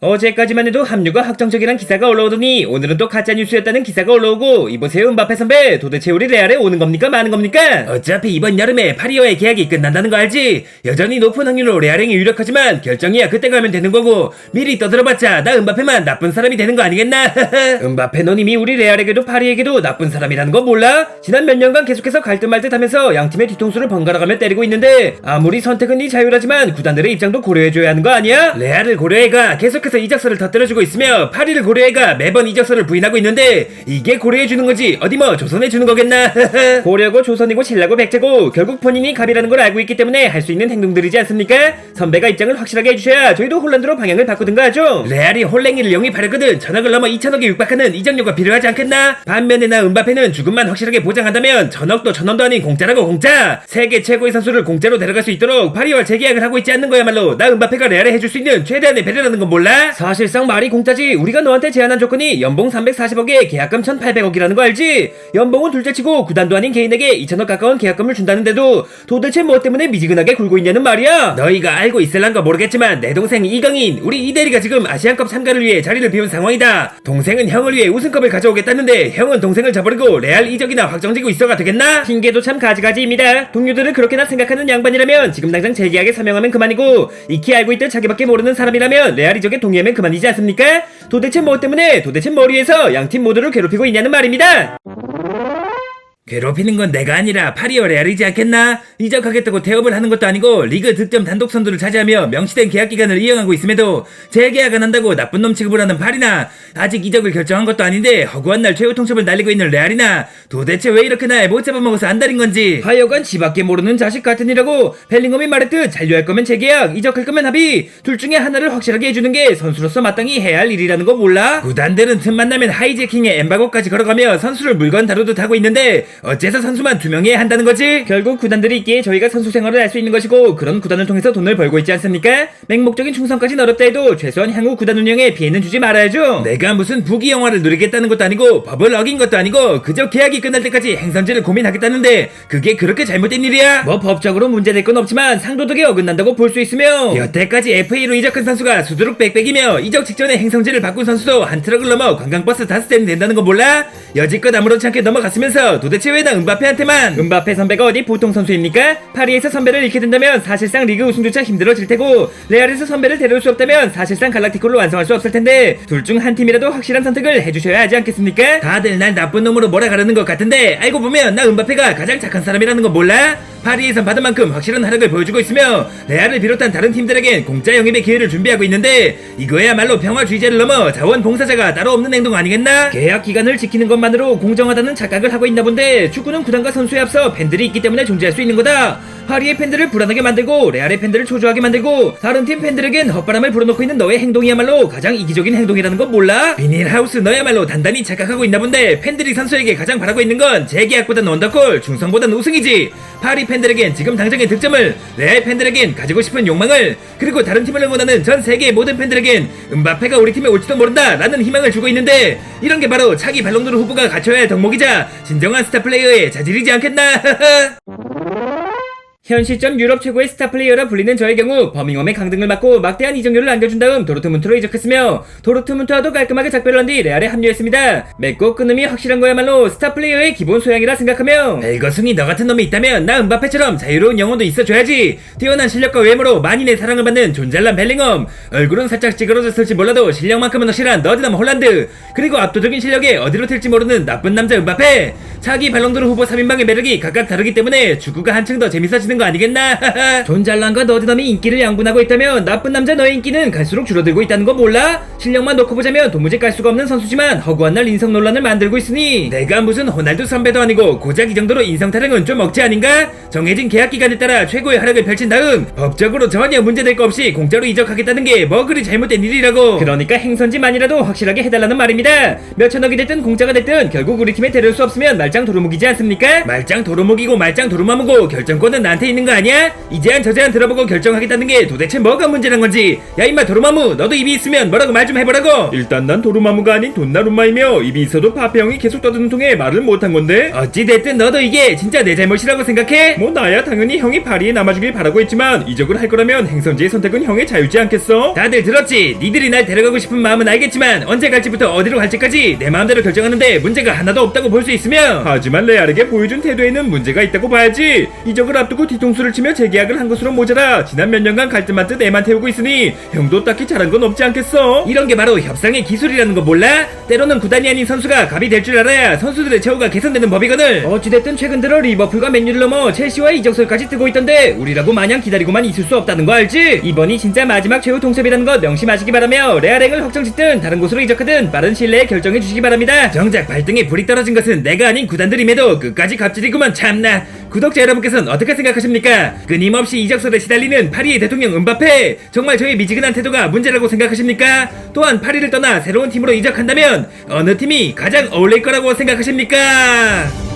어제까지만 해도 합류가 확정적이란 기사가 올라오더니 오늘은 또 가짜 뉴스였다는 기사가 올라오고 이보세요 은바페 선배 도대체 우리 레알에 오는 겁니까 마는 겁니까? 어차피 이번 여름에 파리와의 계약이 끝난다는 거 알지? 여전히 높은 확률로 레알행이 유력하지만 결정이야 그때 가면 되는 거고 미리 떠들어봤자 나 은바페만 나쁜 사람이 되는 거 아니겠나? 은바페 넌 이미 우리 레알에게도 파리에게도 나쁜 사람이라는 거 몰라? 지난 몇 년간 계속해서 갈듯 말듯 하면서 양팀의 뒤통수를 번갈아 가며 때리고 있는데 아무리 선택은 네 자유라지만 구단들의 입장도 고려해줘야 하는 거 아니야? 레알을 고려해가 계속해서 이적서를 터뜨려주고 있으며 파리를 고려해가 매번 이적서를 부인하고 있는데 이게 고려해주는 거지 어디 뭐 조선해주는 거겠나? 고려고 조선이고 신라고 백제고 결국 본인이 갑이라는 걸 알고 있기 때문에 할 수 있는 행동들이지 않습니까? 선배가 입장을 확실하게 해주셔야 저희도 홀란드로 방향을 바꾸든가 하죠 레알이 홀랭이를 영입하려거든 전억을 넘어 2천억에 육박하는 이적료가 필요하지 않겠나? 반면에 나 은바페는 죽음만 확실하게 보장한다면 전억도 천원도 아닌 공짜라고 공짜 세계 최고의 선수를 공짜로 데려갈 수 있도록 파리와 재계약을 하고 있지 않는 거야말로 나 은바페가 레알에 해줄 수 있는 최대한의 배려라는 건 몰라? 사실상 말이 공짜지 우리가 너한테 제안한 조건이 연봉 340억에 계약금 1800억이라는 거 알지? 연봉은 둘째치고 구단도 아닌 개인에게 2천억 가까운 계약금을 준다는데도 도대체 뭐 때문에 미지근하게 굴고 있냐는 말이야 너희가 알고 있을란가 모르겠지만 내 동생 이강인 우리 이대리가 지금 아시안컵 참가를 위해 자리를 비운 상황이다 동생은 형을 위해 우승컵을 가져오겠다는데 형은 동생을 저버리고 레알 이적이나 확정지고 있어가 되겠나? 핑계도 참 가지가지입니다 동료들을 그렇게나 생각하는 양반이라면 지금 당장 재계약에 서명하면 그만이고 익히 알고 있듯 자기밖에 모르는 사람이라면 레알 이적에 동 의하면 그만이지 않습니까? 도대체 뭐 때문에 도대체 뭘 위해서 양팀 모두를 괴롭히고 있냐는 말입니다 괴롭히는 건 내가 아니라 파리와 레알이지 않겠나? 이적하겠다고 태업을 하는 것도 아니고 리그 득점 단독 선두를 차지하며 명시된 계약 기간을 이용하고 있음에도 재계약 안 한다고 나쁜 놈 취급을 하는 파리나 아직 이적을 결정한 것도 아닌데 허구한 날 최후 통첩을 날리고 있는 레알이나 도대체 왜 이렇게 날 못 잡아먹어서 안달인 건지 하여간 지밖에 모르는 자식 같으니라고 벨링엄이 말했듯 잔류할 거면 재계약 이적할 거면 합의 둘 중에 하나를 확실하게 해주는 게 선수로서 마땅히 해야 할 일이라는 거 몰라? 구단들은 틈만 나면 하이제킹에 엠바고까지 걸어가며 선수를 물건 다루듯 하고 있는데 어째서 선수만 두 명이야 한다는 거지? 결국 구단들이 있기에 저희가 선수 생활을 할 수 있는 것이고 그런 구단을 통해서 돈을 벌고 있지 않습니까? 맹목적인 충성까지는 어렵다 해도 최소한 향후 구단 운영에 피해는 주지 말아야죠. 내가 무슨 부귀 영화를 누리겠다는 것도 아니고 법을 어긴 것도 아니고 그저 계약이 끝날 때까지 행선지를 고민하겠다는데 그게 그렇게 잘못된 일이야? 뭐 법적으로 문제될 건 없지만 상도덕에 어긋난다고 볼 수 있으며 여태까지 FA로 이적한 선수가 수두룩 빽빽이며 이적 직전에 행성지를 바꾼 선수도 한 트럭을 넘어 관광버스 다섯 대는 된다는 거 몰라? 여지껏 아무렇지 않게 넘어갔으면서 도대체 왜나 은바페한테만 은바페 선배가 어디 보통 선수입니까? 파리에서 선배를 잃게 된다면 사실상 리그 우승조차 힘들어질 테고 레알에서 선배를 데려올 수 없다면 사실상 갈락티콜로 완성할 수 없을 텐데 둘 중 한 팀이라도 확실한 선택을 해주셔야 하지 않겠습니까? 다들 날 나쁜 놈으로 몰아가려는 것 같은데 알고 보면 나 은바페가 가장 착한 사람이라는 거 몰라? 파리에선 받은 만큼 확실한 활약을 보여주고 있으며 레알을 비롯한 다른 팀들에겐 공짜 영입의 기회를 준비하고 있는데 이거야말로 평화주의자를 넘어 자원봉사자가 따로 없는 행동 아니겠나? 계약 기간을 지키는 것만으로 공정하다는 착각을 하고 있나 본데 축구는 구단과 선수에 앞서 팬들이 있기 때문에 존재할 수 있는 거다. 파리의 팬들을 불안하게 만들고 레알의 팬들을 초조하게 만들고 다른 팀 팬들에겐 헛바람을 불어넣고 있는 너의 행동이야말로 가장 이기적인 행동이라는 건 몰라? 비닐하우스 너야말로 단단히 착각하고 있나 본데 팬들이 선수에게 가장 바라고 있는 건 재계약보단 원더골, 충성보단 우승이지. 파리 팬들에겐 지금 당장의 득점을, 레알 팬들에겐 가지고 싶은 욕망을, 그리고 다른 팀을 응원하는 전 세계의 모든 팬들에겐 은바페가 우리 팀에 올지도 모른다 라는 희망을 주고 있는데 이런 게 바로 차기 발롱도르 후보가 갖춰야 할 덕목이자 진정한 스타 플레이어의 자질이지 않겠나? 현 시점 유럽 최고의 스타 플레이어라 불리는 저의 경우 버밍엄의 강등을 맞고 막대한 이적료를 안겨준 다음 도르트문트로 이적했으며 도르트문트와도 깔끔하게 작별을 한 뒤 레알에 합류했습니다. 맺고 끊음이 확실한 거야말로 스타 플레이어의 기본 소양이라 생각하며 벨거숭이 너 같은 놈이 있다면 나 은바페처럼 자유로운 영혼도 있어줘야지. 뛰어난 실력과 외모로 만인의 사랑을 받는 존잘난 벨링엄 얼굴은 살짝 찌그러졌을지 몰라도 실력만큼은 확실한 너드남 홀란드 그리고 압도적인 실력에 어디로 튈지 모르는 나쁜 남자 은바페 차기 발롱도르 후보 3인방의 매력이 각각 다르기 때문에 축구가 한층 더 재밌어지는 거 아니겠나? 존잘난과 너드남이 인기를 양분하고 있다면 나쁜 남자 너의 인기는 갈수록 줄어들고 있다는 거 몰라? 실력만 놓고 보자면 도무지 깔 수가 없는 선수지만 허구한 날 인성 논란을 만들고 있으니 내가 무슨 호날두 선배도 아니고 고작 이 정도로 인성 타령은 좀 억지 아닌가? 정해진 계약 기간에 따라 최고의 활약을 펼친 다음 법적으로 전혀 문제될 거 없이 공짜로 이적하겠다는 게 뭐 그리 잘못된 일이라고 그러니까 행선지만이라도 확실하게 해달라는 말입니다 몇천억이 됐든 공짜가 됐든 결국 우리 팀에 데려올 수 없으면 말짱 도루묵이지 않습니까? 말짱 도루묵이고 말짱 도루마무고 결정권은 난 나한테 있는 거 아니야? 이 제안 저 제안 들어보고 결정하겠다는 게 도대체 뭐가 문제란 건지 야 임마 도루마무 너도 입이 있으면 뭐라고 말 좀 해보라고 일단 난 도루마무가 아닌 돈나룸마이며 입이 있어도 파페 형이 계속 떠드는 통에 말을 못한 건데 어찌됐든 너도 이게 진짜 내 잘못이라고 생각해? 뭐 나야 당연히 형이 파리에 남아주길 바라고 했지만 이적을 할 거라면 행선지의 선택은 형의 자유지 않겠어? 다들 들었지? 니들이 날 데려가고 싶은 마음은 알겠지만 언제 갈지부터 어디로 갈지까지 내 마음대로 결정하는데 문제가 하나도 없다고 볼 수 있으며 하지만 레알에게 보여준 태도에는 문제가 있다고 봐야지 이적을 앞두고 뒤통수를 치며 재계약을 한 것으로 모자라 지난 몇 년간 갈등만 듯 애만 태우고 있으니 형도 딱히 잘한 건 없지 않겠어? 이런 게 바로 협상의 기술이라는 거 몰라? 때로는 구단이 아닌 선수가 갑이 될 줄 알아야 선수들의 처우가 개선되는 법이거든. 어찌됐든 최근 들어 리버풀과 맨유를 넘어 첼시와 이적설까지 뜨고 있던데 우리라고 마냥 기다리고만 있을 수 없다는 거 알지? 이번이 진짜 마지막 최후 통첩이라는 거 명심하시기 바라며 레알행을 확정짓든 다른 곳으로 이적하든 빠른 시일 내에 결정해 주시기 바랍니다. 정작 발등에 불이 떨어진 것은 내가 아닌 구단들임에도 끝까지 갑질이구만 참나. 구독자 여러분께서는 어떻게 생각하십니까? 끊임없이 이적설에 시달리는 파리의 대통령 은바페 정말 저의 미지근한 태도가 문제라고 생각하십니까? 또한 파리를 떠나 새로운 팀으로 이적한다면 어느 팀이 가장 어울릴 거라고 생각하십니까?